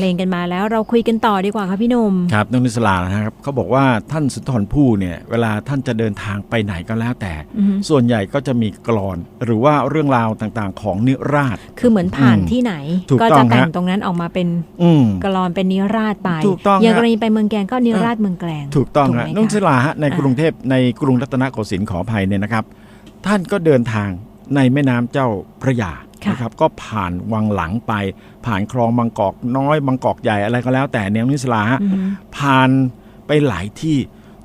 เพลงกันมาแล้ว เราคุยกันต่อดีกว่าค่ะพี่หนุ่มครับน้องนิสลานะครับเขาบอกว่าท่านสุนทรภู่เนี่ยเวลาท่านจะเดินทางไปไหนก็แล้วแต่อือฮึส่วนใหญ่ก็จะมีกรอน หรือว่าเรื่องราวต่างๆ ของนิราศคือเหมือนผ่านอืมที่ไหนถูกก็ต้จะองแต่งฮะตรงนั้นออกมาเป็นอืมกลอนเป็นนิราศไปถูกต้องอย่างฮะกรณีไปเมืองแกงก็นิราศเมืองแกลงถูกต้องไหมฮะคะน้องนิสลาฮะในอ่ากรุงเทพในกรุงรัตนโกสินทร์ขออภัยเนี่ยนะครับ ท่านก็เดินทางในแม่น้ำเจ้าพระยาค่ะ นะครับก็ผ่านวังหลังไป ผ่านคลองบางกอกน้อยบางกอกใหญ่อะไรก็แล้ว แต่เนี่ยน้องนิสลาฮะอือฮึผ่านไปหลายที่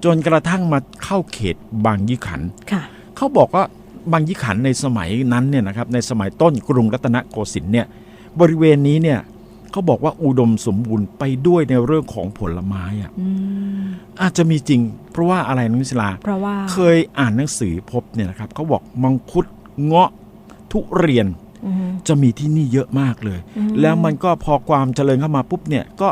จนกระทั่งมาเข้าเขตบางยี่ขันธ์ค่ะเขาบอกว่าบางยี่ขันธ์ในสมัยนั้นเนี่ยนะครับในสมัยต้นกรุงรัตนโกสินทร์เนี่ยบริเวณนี้เนี่ยเขาบอกว่าอุดมสมบูรณ์ไปด้วยในเรื่องของผลไม้อะอืมอาจจะมีจริง เพราะว่าอะไรน้องนิสลาเพราะว่าเคยอ่านหนังสือพบเนี่ยนะครับเขาบอกมังคุดเงาะทุเรียนอือฮึ จะมีที่นี่เยอะมากเลยอืมแล้วมันก็พอความเจริญเข้ามาปุ๊บเนี่ยก็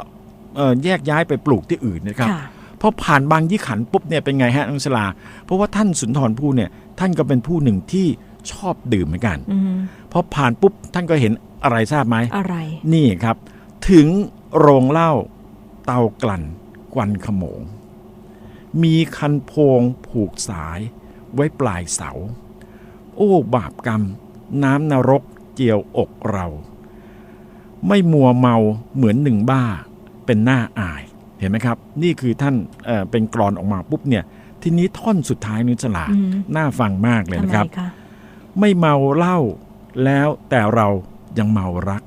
เอ่อแยกย้ายไปปลูกที่อื่นนะครับค่ะพอผ่านบางยี่ขันธ์ปุ๊บเนี่ยเป็นไงฮะน้องสลา เพราะว่าท่านสุนทรภู่เนี่ยท่านก็เป็นผู้หนึ่งที่ชอบดื่มเหมือนกันอือฮึพอผ่านปุ๊บท่านก็เห็นอะไรทราบไหมอะไร นี่ครับ ถึงโรงเหล้าเตากลั่นกวันขโมง มีคันโพงผูกสายไว้ปลายเสา โอ้บาปกรรม น้ำนรก เจียวอกเรา ไม่มัวเมาเหมือนหนึ่งบ้าเป็นหน้าอายเห็นไหมครับ นี่คือท่านเอ่อเป็นกรอนออกมาปุ๊บเนี่ย ทีนี้ท่อนสุดท้ายนิสลาอืมน่าฟังมากเลยทำไมนะครับคะไม่เมาเหล้าแล้วแต่เรายังเมารัก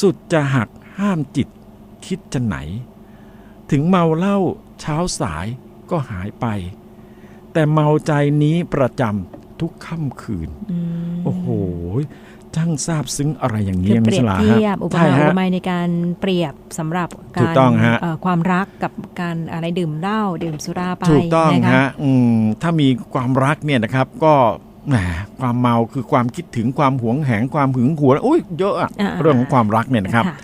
สุดจะหักห้ามจิตคิดจะไหน ถึงเมาเหล้าเช้าสายก็หายไป แต่เมาใจนี้ประจำทุกค่ำคืนอืมโอ้โห ช่างทราบซึ้งอะไรอย่างคืนี้อเปรียบมิสลาเทียฮะบอุปใช่มาอุฮะปไมยในการเปรียบสำหรับการถูกต้องฮะเอ่อความรักกับการอะไรดื่มเหล้าดื่มสุราไปถูกต้องนะคะฮะอืมถ้ามีความรักเนี่ยนะครับก็แหมความเมาคือความคิดถึงความหวงแหนความหึงหวงอุ้ยเยอะอะอ่าเรื่องของความรักเนี่ยนะครับค่ะ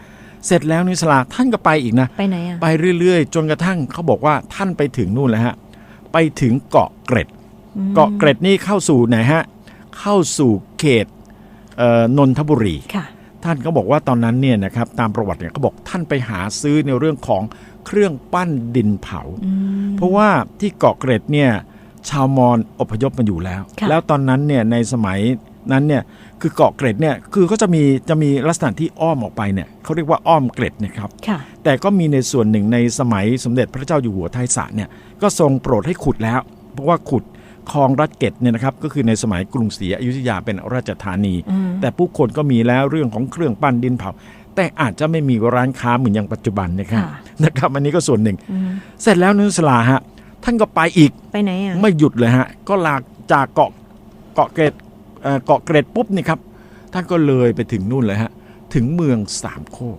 เสร็จแล้วนิสลาท่านก็ไปอีกนะไปไหนอะไปเรื่อยๆ จนกระทั่งเขาบอกว่าท่านไปถึงนู่นแล้วฮะไปถึงเกาะเกร็ดอืมเกาะเกร็ดนี่เข้าสู่ไหนฮะเข้าสู่เขตเอ่อ นนทบุรีค่ะท่านก็บอกว่าตอนนั้นเนี่ยนะครับตามประวัติเนี่ยเขาบอกท่านไปหาซื้อในเรื่องของเครื่องปั้นดินเผาอืมเพราะว่าที่เกาะเกร็ดเนี่ยชาวมอญอพยพมาอยู่แล้วค่ะแล้วตอนนั้นเนี่ยในสมัยนั้นเนี่ยคือเกาะเกร็ดเนี่ยคือก็จะมีจะมีลักษณะที่อ้อมออกไปเนี่ยเขาเรียกว่าอ้อมเกร็ดเนะครับค่ะแต่ก็มีในส่วนหนึ่งในสมัยสมเด็จพระเจ้าอยู่หัวไทยสระเนี่ยก็ทรงโปรดให้ขุดแล้ว เพราะว่าขุด คลองรัดเกตเนี่ยนะครับก็คือในสมัยกรุงศรีอยุธยาเป็นราชธานีอืมแต่ผู้คนก็มีแล้วเรื่องของเครื่องปั้นดินเผา แต่อาจจะไม่มีร้านค้าเหมือนอย่างปัจจุบันนะครับค่ะนะครับอันนี้ก็ส่วนหนึ่งอืมเสร็จแล้วนุสลาฮะท่านก็ไปอีกไปไหนอะไม่หยุดเลยฮะก็ลากจากเกาะเกาะเกร็ดเอ่อเกาะเกร็ดปุ๊บนี่ครับท่านก็เลยไปถึงนู่นเลยฮะถึงเมืองสามโคก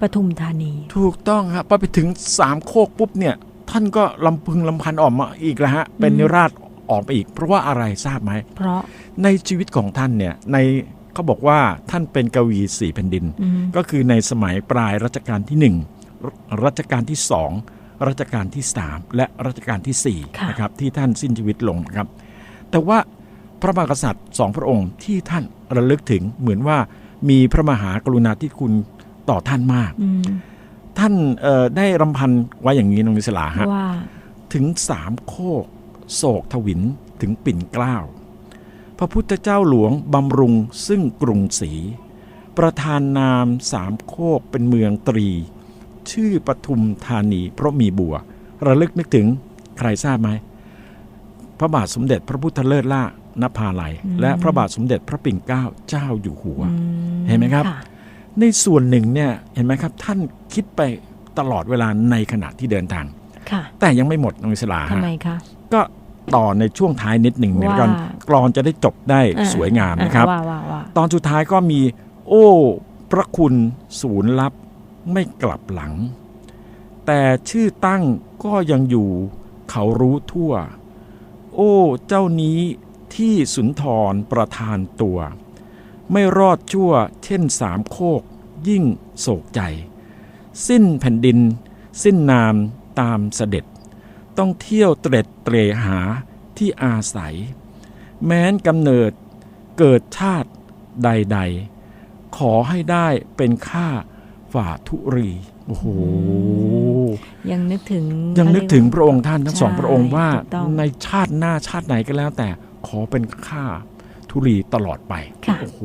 ปทุมธานี ถูกต้องครับพอไปถึงสามโคกปุ๊บเนี่ย ท่านก็ลำพึงลำพันออกมาอีกแล้วฮะเป็นอืมนิราช ออกไปอีก เพราะว่าอะไรทราบไหม เพราะในชีวิตของท่านเนี่ยในเขาบอกว่าท่านเป็นกวีสี่แผ่นดินอืมก็คือในสมัยปลายรัชกาลที่หนึ่งรัชกาลที่สองรัชกาลที่สามและรัชกาลที่สี่ค่ะนะครับที่ท่านสิ้นชีวิตลงนะครับ แต่ว่าพระมหากษัตริย์สองพระองค์ที่ท่านระลึกถึงเหมือนว่ามีพระมหากรุณาธิคุณต่อท่านมากอืมท่านเอ่อได้รำพันไว้อย่างนี้น้องนิสลาฮะว่าถึงสามโคก โศกทวินถึงปิ่นเกล้า พระพุทธเจ้าหลวงบำรุงซึ่งกรุงศรี ประธานนามสามโคกเป็นเมืองตรี ชื่อปทุมธานีเพราะมีบัว ระลึกนึกถึงใครทราบไหม พระบาทสมเด็จพระพุทธเลิศล่านภาลัยอืมและพระบาทสมเด็จพระปิ่นเกล้าเจ้าอยู่หัวอืเห็นไหมครับะในส่วนหนึ่งเนี่ยเห็นไหมครับ ท่านคิดไปตลอดเวลาในขณะที่เดินทางค่ะแต่ยังไม่หมดน้องอิสลาทำฮะไมคะก็ ต่อในช่วงท้ายนิดหนึ่งเนี่ยว่ากันกรอนจะได้จบได้อ่าสวยงามนะครับว่าว่าว่าตอนสุดท้ายก็มี โอ้ พระคุณศูนย์ลับไม่กลับหลัง แต่ชื่อตั้งก็ยังอยู่เขารู้ทั่ว โอ้ เจ้านี้ที่สุนทรประทานตัว ไม่รอดชั่วเช่นสามโคก ยิ่งโศกใจ สิ้นแผ่นดิน สิ้นนามตามเสด็จ ต้องเที่ยวเตร็ดเตรหาที่อาศัย แม้นกำเนิดเกิดชาติใด ๆ ขอให้ได้เป็นข้าฝ่าทุรีโอ้โหยังนึกถึงยังนึกถึงพระองค์ท่านทั้งสองใช่พระองค์ว่าถูกต้องในชาติหน้าชาติไหนก็แล้วแต่ขอเป็นข้าทุรีตลอดไปค่ะโอ้โห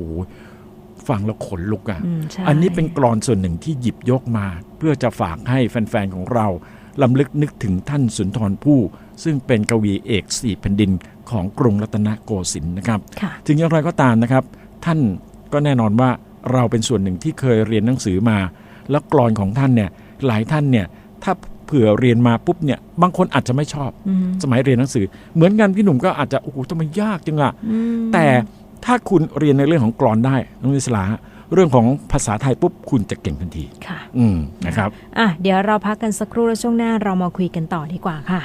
ฟังแล้วขนลุกอะอืมใช่อันนี้เป็นกรอนส่วนหนึ่งที่หยิบยกมา เพื่อจะฝากให้แฟน ๆ ของเรา ลำลึกนึกถึงท่านสุนทรภู่ซึ่งเป็นกวีเอกสี่แผ่นดินของกรุงรัตนโกสินทร์นะครับค่ะถึงอย่างไรก็ตามนะครับ ท่านก็แน่นอนว่าเราเป็นส่วนหนึ่งที่เคยเรียนหนังสือมา แล้วกรอนของท่านเนี่ยหลายท่านเนี่ยถ้าเผื่อเรียนมาปุ๊บเนี่ยบางคนอาจจะไม่ชอบอืมสมัยเรียนหนังสือ เหมือนกันพี่หนุ่มก็อาจจะโอ้โหทำไมยากจังอะอืมแต่ถ้าคุณเรียนในเรื่องของกรอนได้น้องอิสลา เรื่องของภาษาไทยปุ๊บคุณจะเก่งทันทีค่ะ อืมนะครับอะเดี๋ยวเราพักกันสักครู่แล้วช่วงหน้าเรามาคุยกันต่อดีกว่าค่ะ